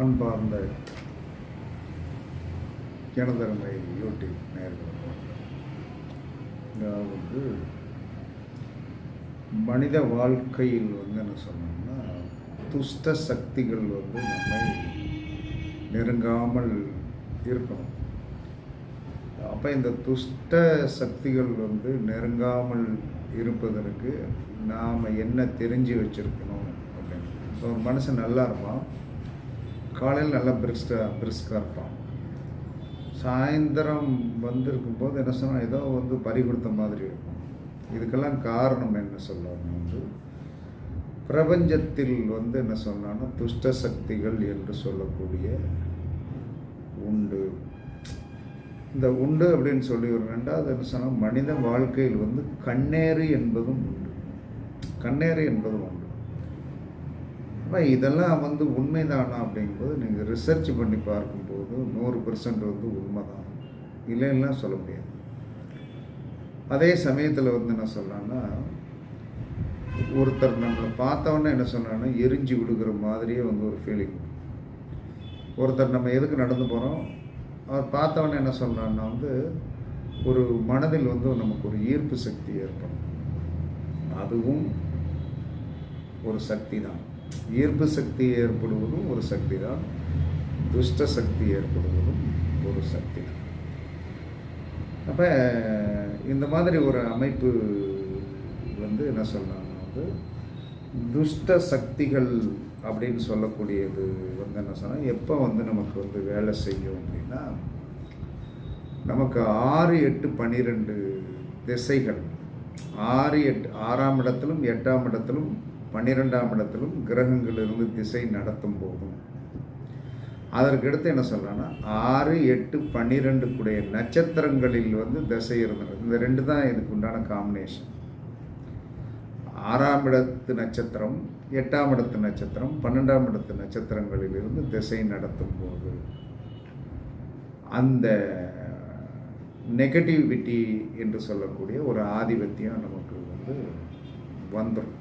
அன்பார்ந்த எனதருமை யூடியூப் நேர்களுக்கு அதாவது மனித வாழ்க்கையில் வந்து என்ன சொன்னோம்னா துஷ்ட சக்திகள் வந்து நம்மை நெருங்காமல் இருக்கணும். அப்போ இந்த துஷ்ட சக்திகள் வந்து நெருங்காமல் இருப்பதற்கு நாம் என்ன தெரிஞ்சு வச்சுருக்கணும் அப்படின்னு. இப்போ ஒரு மனுஷன் நல்லா இருப்பான். காலையில் நல்லா பிரிஸ்டாக பிரிஸ்காக இருப்பான் சாயந்தரம் வந்திருக்கும் போது என்ன சொன்னால் ஏதோ வந்து பறி கொடுத்த மாதிரி இருக்கும். இதுக்கெல்லாம் காரணம் என்ன சொல்லணும் வந்து பிரபஞ்சத்தில் வந்து என்ன சொன்னான்னா துஷ்ட சக்திகள் என்று சொல்லக்கூடிய உண்டு. இந்த உண்டு அப்படின்னு சொல்லி ஒரு ரெண்டாவது என்ன சொன்னால் மனித வாழ்க்கையில் வந்து கண்ணேறு என்பதும் உண்டு. கண்ணேறு என்பதும் உண்டு. அப்போ இதெல்லாம் வந்து உண்மைதானா அப்படிங்கும்போது நீங்கள் ரிசர்ச் பண்ணி பார்க்கும்போது நூறு பெர்சன்ட் வந்து உண்மை தான் இல்லைன்னா சொல்ல முடியாது. அதே சமயத்தில் வந்து என்ன சொல்லலாம்னா ஒருத்தர் நம்மளை பார்த்தவொன்னே என்ன சொன்னான்னா எரிஞ்சு விடுகிற மாதிரியே வந்து ஒரு ஃபீலிங் ஒருத்தர் நம்ம எதுக்கு நடந்து போகிறோம் அவர் பார்த்தவொன்னே என்ன சொல்கிறான்னா வந்து ஒரு மனதில் வந்து நமக்கு ஒரு ஈர்ப்பு சக்தி ஏற்படும். அதுவும் ஒரு சக்தி தான் ஈர்ப்பு சக்தி ஏற்படுவதும் ஒரு சக்தி தான். துஷ்ட சக்தி ஏற்படுவதும் ஒரு சக்தி தான். அப்போ இந்த மாதிரி ஒரு அமைப்பு வந்து என்ன சொல்கிறாங்க வந்து துஷ்ட சக்திகள் அப்படின்னு சொல்லக்கூடியது வந்து என்ன சொன்னால் எப்போ வந்து நமக்கு வந்து வேலை செய்யும் அப்படின்னா நமக்கு ஆறு எட்டு பன்னிரெண்டு திசைகள் ஆறு எட்டு ஆறாம் இடத்திலும் எட்டாம் இடத்திலும் பன்னிரெண்டாம் இடத்திலும் கிரகங்களிலிருந்து திசை நடத்தும் போதும். அதற்கடுத்து என்ன சொல்கிறேன்னா ஆறு எட்டு பன்னிரெண்டு கூடிய நட்சத்திரங்களில் வந்து திசை இருந்தது. இந்த ரெண்டு தான் இதுக்கு உண்டான காம்பினேஷன் ஆறாம் இடத்து நட்சத்திரம் எட்டாம் இடத்து நட்சத்திரம் பன்னெண்டாம் இடத்து நட்சத்திரங்களில் இருந்து திசை நடத்தும் போது. அந்த நெகட்டிவிட்டி என்று சொல்லக்கூடிய ஒரு ஆதிபத்தியம் நமக்கு வந்து வந்துடும்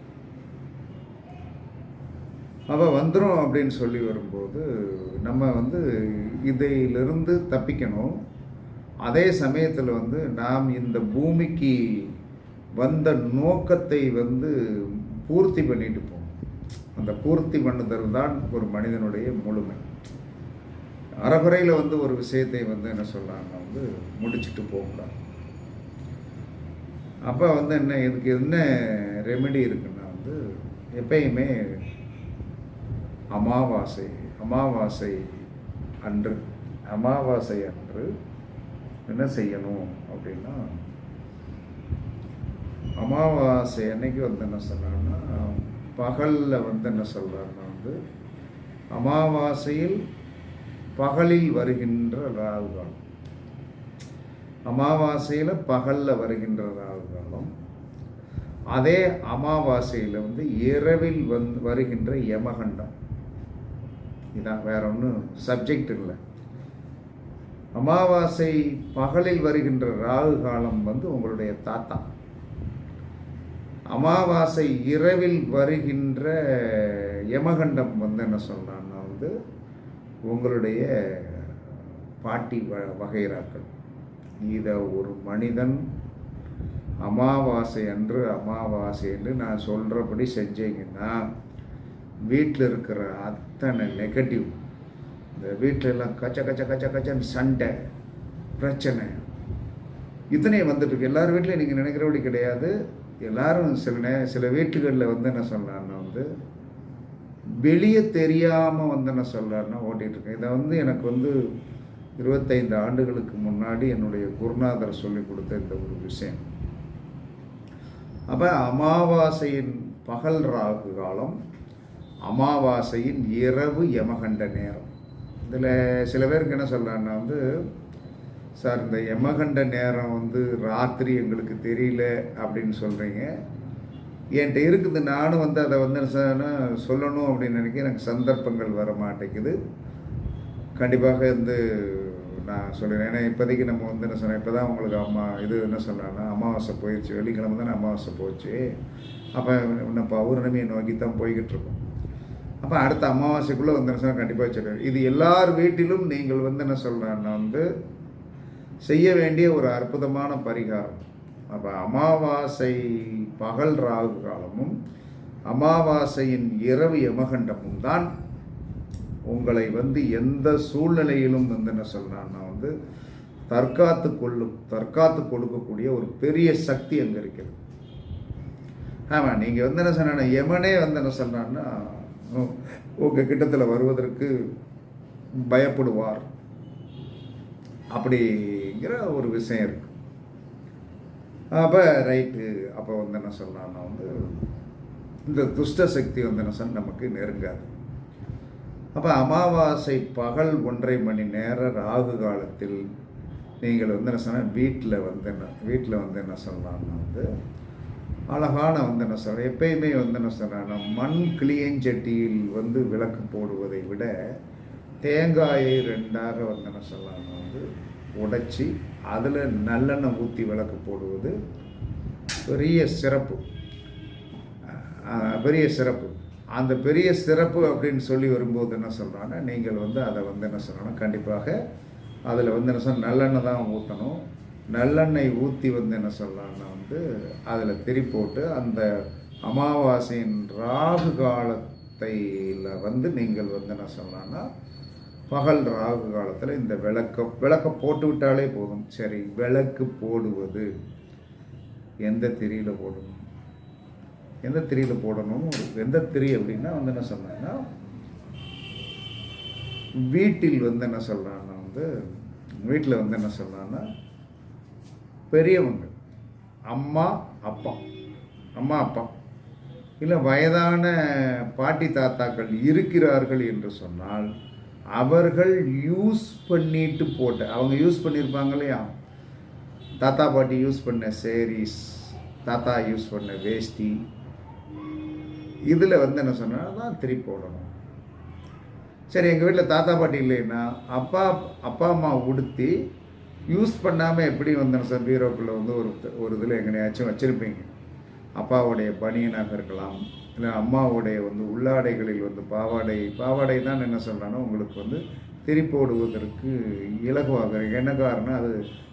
அப்போ வந்துடும் அப்படின்னு சொல்லி வரும்போது நம்ம வந்து இதிலிருந்து தப்பிக்கணும். அதே சமயத்தில் வந்து நாம் இந்த பூமிக்கு வந்த நோக்கத்தை வந்து பூர்த்தி பண்ணிட்டு போகணும். அந்த பூர்த்தி பண்ணுதல் தான் ஒரு மனிதனுடைய முழுமை. அறகுறையில் வந்து ஒரு விஷயத்தை வந்து என்ன சொல்கிறாங்க வந்து முடிச்சுட்டு போகக்கூடாது. அப்போ வந்து என்ன இதுக்கு என்ன ரெமெடி இருக்குன்னா வந்து எப்பயுமே அமாவாசை அமாவாசை அன்று அமாவாசை அன்று என்ன செய்யணும் அப்படின்னா அமாவாசை அன்னைக்கு வந்து என்ன சொல்கிறாங்கன்னா பகலில் வந்து என்ன சொல்கிறாருன்னா வந்து அமாவாசையில் பகலில் வருகின்ற ராகு காலம் அமாவாசையில் பகலில் வருகின்ற ராகு காலம் அதே அமாவாசையில் வந்து இரவில் வந்து வருகின்ற யமகண்டம். இதான் வேற ஒன்றும் சப்ஜெக்ட் இல்லை. அமாவாசை பகலில் வருகின்ற ராகு காலம் வந்து உங்களுடைய தாத்தா. அமாவாசை இரவில் வருகின்ற யமகண்டம் வந்து என்ன சொல்கிறான்னா வந்து உங்களுடைய பாட்டி வ வகைராக்கள். இதை ஒரு மனிதன் அமாவாசை அன்று அமாவாசை என்று நான் சொல்கிறபடி செஞ்சீங்கன்னா வீட்டில் இருக்கிற அத்தனை நெகட்டிவ் இந்த வீட்டில எல்லாம் கச்ச கச்ச கச்ச கச்சன்னு சண்டை பிரச்சனை. இத்தனையே வந்துட்டுருக்கு எல்லார் வீட்லையும் நீங்கள் நினைக்கிறபடி கிடையாது. எல்லாரும் சில நே சில வீட்டுகளில் வந்து என்ன சொல்கிறாருன்னா வந்து வெளியே தெரியாமல் வந்து என்ன சொல்கிறாருன்னா ஓட்டிகிட்ருக்கேன் இதை வந்து எனக்கு வந்து இருபத்தைந்து ஆண்டுகளுக்கு முன்னாடி என்னுடைய குருநாதர் சொல்லி கொடுத்த இந்த ஒரு விஷயம். அப்போ அமாவாசையின் பகல் ராகு காலம் அமாவாசையின் இரவு யமகண்ட நேரம். இதில் சில பேருக்கு என்ன சொல்கிறான்னா வந்து சார் இந்த யமகண்ட நேரம் வந்து ராத்திரி எங்களுக்கு தெரியல அப்படின்னு சொல்கிறீங்க என்கிட்ட இருக்குது. நானும் வந்து அதை வந்து சொல்லணும் அப்படின்னு நினைக்க எனக்கு சந்தர்ப்பங்கள் வர மாட்டேங்குது. கண்டிப்பாக வந்து நான் சொல்லிடுறேன் ஏன்னா இப்போதைக்கு நம்ம வந்து என்ன சொன்னேன் இப்போ தான் உங்களுக்கு அம்மா இது என்ன சொல்கிறாங்கன்னா அமாவாசை போயிடுச்சு வெள்ளிக்கிழமை தானே அமாவாசை போச்சு. அப்போ இன்னும் பௌர்ணமியை நோக்கி தான் போய்கிட்டு இருக்கோம். அப்போ அடுத்த அமாவாசைக்குள்ளே வந்து என்ன கண்டிப்பாக வச்சுருக்காரு. இது எல்லார் வீட்டிலும் நீங்கள் வந்து என்ன சொல்கிறேன்னா வந்து செய்ய வேண்டிய ஒரு அற்புதமான பரிகாரம். அப்போ அமாவாசை பகல் ராகு காலமும் அமாவாசையின் இரவு யமகண்டமும் தான் உங்களை வந்து எந்த சூழ்நிலையிலும் வந்து என்ன சொல்கிறான்னா வந்து தற்காத்து கொள்ளும் தற்காத்து கொடுக்கக்கூடிய ஒரு பெரிய சக்தி அங்கே இருக்கிறது. ஆமாம் நீங்கள் வந்து என்ன சொன்னா யமனே வந்து என்ன சொல்கிறான்னா உங்கள் கிட்டத்தில் வருவதற்கு பயப்படுவார். அப்படிங்கிற ஒரு விஷயம் இருக்கு. அப்போ ரைட்டு அப்போ வந்து என்ன சொல்லலாம்னா வந்து இந்த துஷ்ட சக்தி வந்து என்ன சொன்ன நமக்கு நெருங்காது. அப்போ அமாவாசை பகல் ஒன்றரை மணி நேர ராகு காலத்தில் நீங்கள் வந்து என்ன சொன்னால் வீட்டில் வந்து என்ன வீட்டில் வந்து என்ன சொல்லலாம்னா வந்து அழகான வந்து என்ன சொல்கிறேன் எப்பயுமே வந்து என்ன சொல்கிறேன் மண் கிளியஞ்சட்டியில் வந்து விளக்கு போடுவதை விட தேங்காயை ரெண்டாக வந்து என்ன வந்து உடைச்சி அதில் நல்லெண்ணெய் ஊற்றி விளக்கு போடுவது பெரிய சிறப்பு. பெரிய சிறப்பு. அந்த பெரிய சிறப்பு அப்படின்னு சொல்லி வரும்போது என்ன சொல்கிறாங்க நீங்கள் வந்து அதை வந்து என்ன சொல்லணும் கண்டிப்பாக அதில் வந்து என்ன சொன்னால் நல்லெண்ணெய் தான் ஊற்றணும் நல்லெண்ணெய் ஊற்றி வந்து என்ன சொல்லலாம்னா வந்து அதில் திரி போட்டு அந்த அமாவாசையின் ராகு காலத்தையில் வந்து நீங்கள் வந்து என்ன சொல்லலாம்னா பகல் ராகு காலத்தில் இந்த விளக்க விளக்க போட்டு விட்டாலே போதும். சரி விளக்கு போடுவது எந்த திரியில் போடணும்? எந்த திரியில் போடணும்? எந்த திரி அப்படின்னா வந்து என்ன சொன்னாங்கன்னா வீட்டில் வந்து என்ன சொல்கிறான்னா வந்து வீட்டில் வந்து என்ன சொல்கிறான்னா பெரியவங்க. அம்மா அப்பா. அம்மா அப்பா. இல்லை வயதான பாட்டி தாத்தாக்கள் இருக்கிறார்கள் என்று சொன்னால் அவர்கள் யூஸ் பண்ணிட்டு போட்ட அவங்க யூஸ் பண்ணியிருப்பாங்க இல்லையா? தாத்தா பாட்டி யூஸ் பண்ண சேரீஸ் தாத்தா யூஸ் பண்ண வேஷ்டி. இதில் வந்து என்ன சொன்னால் தான் திருப்பி போடணும். சரி எங்கள் வீட்டில் தாத்தா பாட்டி இல்லைன்னா அப்பா அப்பா அம்மா உடுத்தி யூஸ் பண்ணாமல் எப்படி வந்தேன் சார்? பீரோக்குள்ளே வந்து ஒரு ஒரு இதில் எங்கனையாச்சும் வச்சுருப்பீங்க. அப்பாவுடைய பனியனாக இருக்கலாம் இல்லை அம்மாவுடைய வந்து உள்ளாடைகளில் வந்து பாவாடை பாவாடை தான் என்ன சொல்கிறானோ உங்களுக்கு வந்து திரிப்போடுவதற்கு இலகுவாக என்ன காரணம்? அது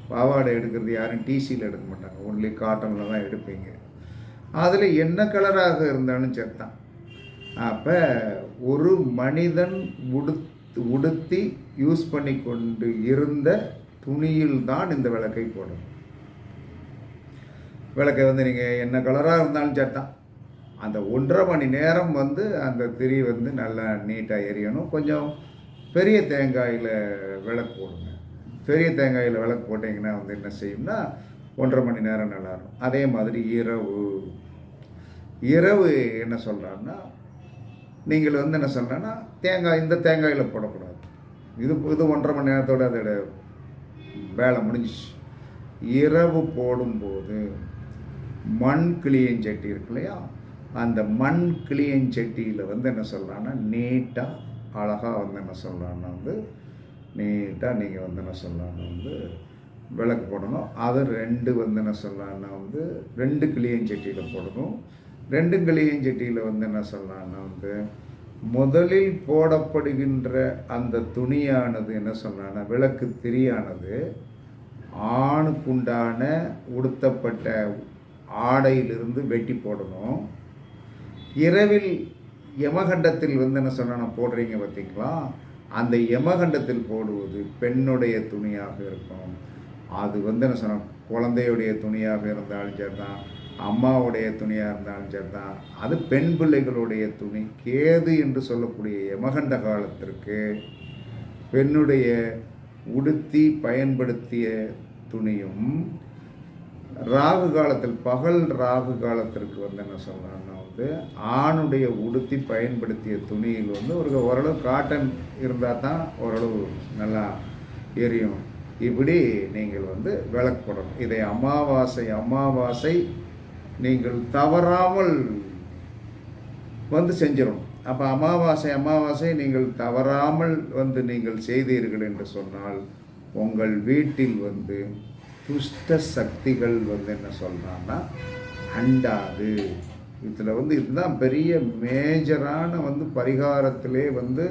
பாவாடை எடுக்கிறது யாரும் டிசியில் எடுக்க மாட்டாங்க. ஒன்லி காட்டனில் தான் எடுப்பீங்க. அதில் என்ன கலராக இருந்தாலும் சேர்த்தான் அப்போ ஒரு மனிதன் உடுத் உடுத்தி யூஸ் பண்ணி கொண்டு இருந்த துணியில் தான் இந்த விளக்கை போடணும். விளக்கை வந்து நீங்கள் என்ன கலராக இருந்தாலும் சேர்த்தான் அந்த ஒன்றரை மணி நேரம் வந்து அந்த திரி வந்து நல்லா நீட்டாக எரியணும். கொஞ்சம் பெரிய தேங்காயில் விளக்கு போடுங்க. பெரிய தேங்காயில் விளக்கு போட்டிங்கன்னா வந்து என்ன செய்யும்னா ஒன்றரை மணி நேரம் நல்லா இருக்கும். அதே மாதிரி இரவு. இரவு என்ன சொல்கிறான்னா நீங்கள் வந்து என்ன சொல்கிறேன்னா தேங்காய் இந்த தேங்காயில் போடக்கூடாது. இது இது ஒன்றரை மணி நேரத்தோட அதோட வேலை முடிஞ்சிச்சு. இரவு போடும்போது மண் கிளியஞ்சட்டி இருக்கு இல்லையா? அந்த மண் கிளியஞ்சட்டியில் வந்து என்ன சொல்கிறான்னா நீட்டாக அழகாக வந்து என்ன சொல்கிறான்னா வந்து நீட்டாக நீங்கள் வந்து என்ன சொல்லலாம்னா வந்து விளக்கு போடணும். அது ரெண்டு வந்து என்ன சொல்லலாம்னா வந்து ரெண்டு கிளியஞ்சட்டியில் போடணும். ரெண்டு கிளியஞ்சட்டியில் வந்து என்ன சொல்லலாம்னா வந்து முதலில் போடப்படுகின்ற அந்த துணியானது என்ன சொல்லலாம்னா விளக்கு திரியானது ஆணுக்குண்டான உடுத்தப்பட்ட ஆடையிலிருந்து வெட்டி போடணும். இரவில் யமகண்டத்தில் வந்து என்ன சொன்னா போடுறீங்க பார்த்தீங்களா? அந்த யமகண்டத்தில் போடுவது பெண்ணுடைய துணியாக இருக்கும். அது வந்து என்ன சொன்ன குழந்தையுடைய துணியாக இருந்தாலும் சரிதான். அம்மாவுடைய துணியாக இருந்தாலும் சரி தான் அது பெண் பிள்ளைகளுடைய துணி. கேது என்று சொல்லக்கூடிய யமகண்ட காலத்திற்கு பெண்ணுடைய உடுத்தி பயன்படுத்திய துணியும் ராகு காலத்தில் பகல் ராகு காலத்திற்கு வந்து என்ன சொல்லலாம்னா வந்து ஆணுடைய உடுத்தி பயன்படுத்திய துணியில் வந்து ஒரு ஓரளவு காட்டன் இருந்தால் தான் ஓரளவு நல்லா எரியும். இப்படி நீங்கள் வந்து விளக்கப்படணும் இதை அமாவாசை அமாவாசை நீங்கள் தவறாமல் வந்து செஞ்சிடும் அப்போ அமாவாசை அமாவாசை நீங்கள் தவறாமல் வந்து நீங்கள் செய்தீர்கள் என்று சொன்னால் உங்கள் வீட்டில் வந்து துஷ்ட சக்திகள் வந்து என்ன சொல்கிறான்னா அண்டாது. இதில் வந்து இதுதான் பெரிய மேஜரான வந்து பரிகாரத்திலே வந்து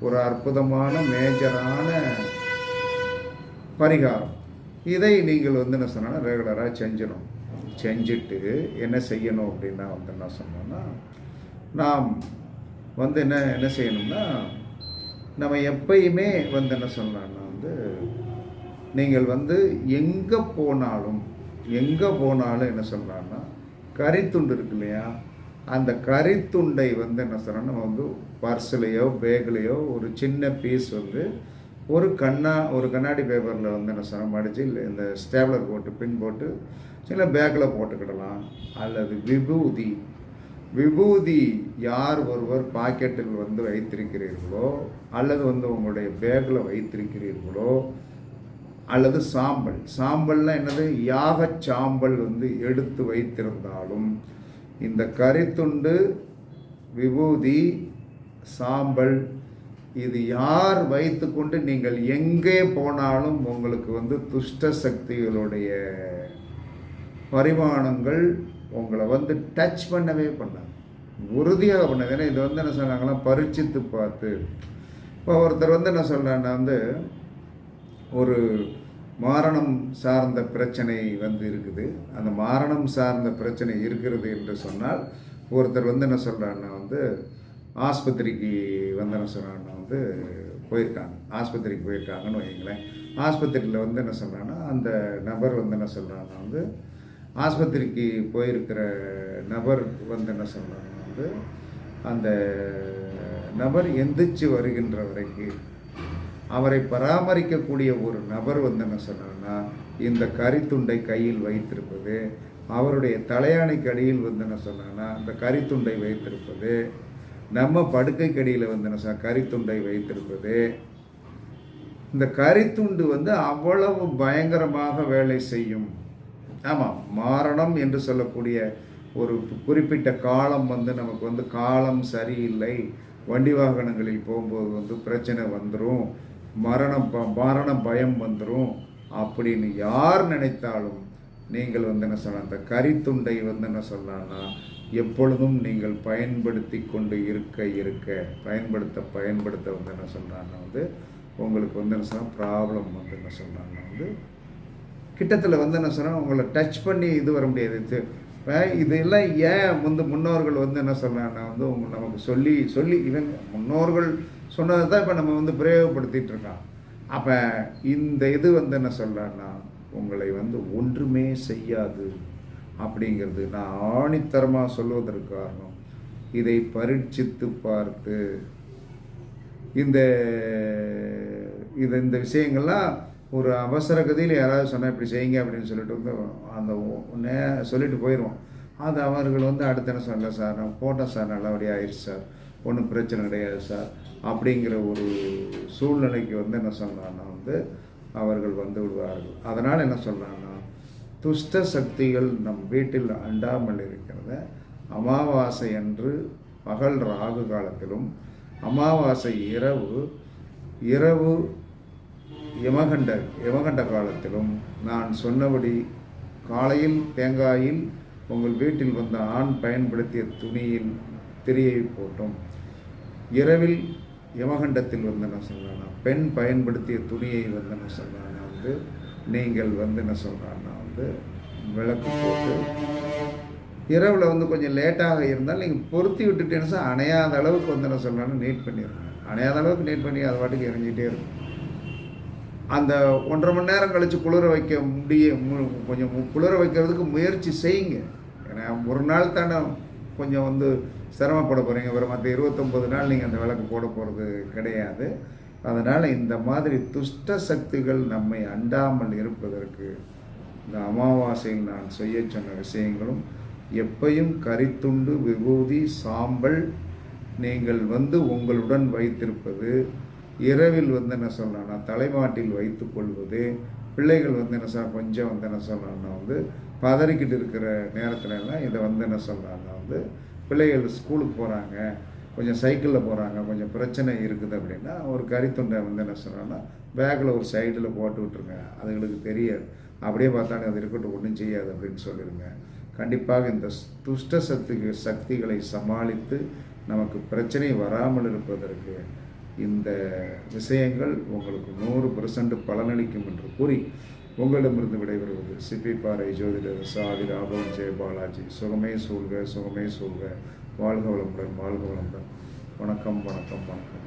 ஒரு அற்புதமான மேஜரான பரிகாரம். இதை நீங்கள் வந்து என்ன சொன்னால் ரெகுலராக செஞ்சிடும் செஞ்சுட்டு என்ன செய்யணும் அப்படின்னா வந்து என்ன சொன்னோன்னா நாம் வந்து என்ன என்ன செய்யணும்னா நம்ம எப்பயுமே வந்து என்ன சொல்லலாம்னா வந்து நீங்கள் வந்து எங்கே போனாலும் எங்கே போனாலும் என்ன சொல்லலாம்னா கறித்துண்டு இருக்கு இல்லையா? அந்த கறித்துண்டை வந்து என்ன சொல்கிறோன்னா நம்ம வந்து பர்ஸ்லேயோ பேக்லேயோ ஒரு சின்ன பீஸ் வந்து ஒரு கண்ணா ஒரு கண்ணாடி பேப்பரில் வந்து என்ன சொல்கிறோம் மடித்து இல்லை இந்த ஸ்டேப்லர் போட்டு பின் போட்டு சில பேக்கில் போட்டுக்கிடலாம். அல்லது விபூதி. விபூதி யார் ஒருவர் பாக்கெட்டில் வந்து வைத்திருக்கிறீர்களோ அல்லது வந்து உங்களுடைய பேக்கில் வைத்திருக்கிறீர்களோ அல்லது சாம்பல். சாம்பல்னால் என்னது? யாகச் சாம்பல் வந்து எடுத்து வைத்திருந்தாலும். இந்த கரித்துண்டு விபூதி சாம்பல் இது யார் வைத்துக்கொண்டு நீங்கள் எங்கே போனாலும் உங்களுக்கு வந்து துஷ்ட சக்திகளுடைய பரிமாணங்கள் உங்களை வந்து டச் பண்ணவே பண்ணாங்க உறுதியாக பண்ணது. ஏன்னா இது வந்து என்ன சொன்னாங்கன்னா பரிச்சித்து பார்த்து. இப்போ ஒருத்தர் வந்து என்ன சொல்கிறான்னா வந்து ஒரு மாரணம் சார்ந்த பிரச்சனை வந்து இருக்குது. அந்த மாரணம் சார்ந்த பிரச்சனை இருக்கிறது என்று சொன்னால் ஒருத்தர் வந்து என்ன சொல்கிறான்னா வந்து ஆஸ்பத்திரிக்கு வந்து என்ன சொல்கிறான்னா வந்து போயிருக்காங்க. ஆஸ்பத்திரிக்கு போயிருக்காங்கன்னு வைங்களேன் ஆஸ்பத்திரியில் வந்து என்ன சொல்கிறான்னா அந்த நபர் வந்து என்ன சொல்கிறான்னா வந்து ஆஸ்பத்திரிக்கு போயிருக்கிற நபர் வந்து என்ன சொல்கிறாங்க வந்து அந்த நபர் எந்திரிச்சு வருகின்ற வரைக்கும் அவரை பராமரிக்கக்கூடிய ஒரு நபர் வந்து என்ன சொன்னான்னா இந்த கரித்துண்டை கையில் வைத்திருப்பது அவருடைய தலையாணைக்கு அடியில் வந்து என்ன சொன்னான்னா அந்த கரித்துண்டை வைத்திருப்பது நம்ம படுக்கைக்கு அடியில் வந்து என்ன சொன்னா கரித்துண்டை வைத்திருப்பது. இந்த கரித்துண்டு வந்து அவ்வளவு பயங்கரமாக வேலை செய்யும் ஆமாம் மாரணம் என்று சொல்லக்கூடிய ஒரு குறிப்பிட்ட காலம் வந்து நமக்கு வந்து காலம் சரியில்லை. வண்டி வாகனங்களில் போகும்போது வந்து பிரச்சனை வந்துடும் மரணம் ப மரண பயம் வந்துடும் அப்படின்னு யார் நினைத்தாலும் நீங்கள் வந்து என்ன சொல்லலாம் அந்த கரித்துண்டை வந்து என்ன சொல்லலாம்னா எப்பொழுதும் நீங்கள் பயன்படுத்தி கொண்டு இருக்க இருக்க. பயன்படுத்த பயன்படுத்த வந்து என்ன சொல்கிறாங்கன்னா வந்து உங்களுக்கு வந்து என்ன சொன்னால் ப்ராப்ளம் வந்து என்ன சொல்கிறாங்கன்னா வந்து கிட்டத்தில் வந்து என்ன சொன்னால் உங்களை டச் பண்ணி இது வர முடியாது. இதெல்லாம் ஏன் வந்து முன்னோர்கள் வந்து என்ன சொல்கிறாங்கன்னா வந்து உங்க நமக்கு சொல்லி சொல்லி இவங்க முன்னோர்கள் சொன்னதை தான் இப்போ நம்ம வந்து பிரயோகப்படுத்திகிட்டு இருக்கோம் அப்போ இந்த இது வந்து என்ன சொல்கிறான்னா உங்களை வந்து ஒன்றுமே செய்யாது அப்படிங்கிறது நான் ஆணித்தரமாக சொல்வதற்கு காரணம். இதை பரீட்சித்து பார்த்து இந்த இது இந்த விஷயங்கள்லாம் ஒரு அவசர கதியில் யாராவது சொன்னால் இப்படி செய்யுங்க அப்படின்னு சொல்லிட்டு வந்து அந்த நே சொல்லிட்டு போயிடுவோம் அது அவர்கள் வந்து அடுத்த என்ன சொல்லல சார் நான் போட்டேன் சார் நல்லபடியாக ஆயிடுச்சு சார். ஒன்றும் பிரச்சனை கிடையாது சார். அப்படிங்கிற ஒரு சூழ்நிலைக்கு வந்து என்ன சொல்கிறான்னா வந்து அவர்கள் வந்து விடுவார்கள். அதனால் என்ன சொல்கிறாங்கன்னா துஷ்ட சக்திகள் நம் வீட்டில் அண்டாமல் இருக்கிறத அமாவாசை அன்று பகல் ராகு காலத்திலும் அமாவாசை இரவு இரவு யமகண்ட யமகண்ட காலத்திலும் நான் சொன்னபடி காலையில் தேங்காயில் உங்கள் வீட்டில் வந்த ஆண் பயன்படுத்திய துணியில் திரியை போட்டும். இரவில் யமகண்டத்தில் வந்து என்ன சொல்கிறான்னா பெண் பயன்படுத்திய துணியை வந்து என்ன சொல்கிறான்னா வந்து நீங்கள் வந்து என்ன சொல்கிறான்னா வந்து விளக்கு போட்டு இரவில் வந்து கொஞ்சம் லேட்டாக இருந்தால் நீங்கள் பொருத்தி விட்டுட்டேன்னு சொல்லி அணையாத அளவுக்கு வந்து என்ன சொல்கிறான்னு நீட் பண்ணிடுங்க அணையாத அளவுக்கு நீட் பண்ணி அது பாட்டுக்கு இறங்கிட்டே இருக்கும். அந்த ஒன்றரை மணி நேரம் கழித்து குளிர வைக்க முடிய மு- கொஞ்சம் குளிர வைக்கிறதுக்கு முயற்சி செய்யுங்க. ஏன்னா ஒரு நாள் தானே கொஞ்சம் வந்து சிரமப்பட போகிறீங்க ஒரு மற்ற இருபத்தொம்பது நாள் நீங்கள் அந்த விளக்கு போட போகிறது கிடையாது. அதனால் இந்த மாதிரி துஷ்ட சக்திகள் நம்மை அண்டாமல் இருப்பதற்கு இந்த அமாவாசையில் நான் செய்ய சொன்ன விஷயங்களும் எப்பையும் கரித்துண்டு விபூதி சாம்பல் நீங்கள் வந்து உங்களுடன் வைத்திருப்பது இரவில் வந்து என்ன சொல்லலாம்னா தலைமாட்டில் வைத்து கொள்வது பிள்ளைகள் வந்து என்ன சொல்ல கொஞ்சம் வந்து என்ன சொல்லலாம்னா வந்து பதறிக்கிட்டு இருக்கிற நேரத்துல எல்லாம் இதை வந்து என்ன சொல்லணும்னா வந்து பிள்ளைகள் ஸ்கூலுக்கு போகிறாங்க கொஞ்சம் சைக்கிளில் போகிறாங்க கொஞ்சம் பிரச்சனை இருக்குது அப்படின்னா ஒரு கறித்துண்டை வந்து என்ன சொல்கிறோன்னா பேக்கில் ஒரு சைடில் போட்டு விட்ருங்க அதுங்களுக்கு தெரியாது. அப்படியே பார்த்தாங்க அது இருக்கட்டும் ஒன்றும் செய்யாது அப்படின்னு சொல்லிடுங்க. கண்டிப்பாக இந்த துஷ்ட சக்தி சக்திகளை சமாளித்து நமக்கு பிரச்சனை வராமல் இருப்பதற்கு இந்த விஷயங்கள் உங்களுக்கு நூறு பர்சன்ட் பலனளிக்கும் என்று கூறி உங்களிடமிருந்து விடைபெறுவது சிப்பிப்பாறை ஜோதிடர் சாதி ராபவன் ஜெயபாலாஜி சுகமே சூழ்க சுகமே சூழ்க. வாழ்க வளமுடன் வாழ்க வளமுடன். வணக்கம் வணக்கம் வணக்கம்.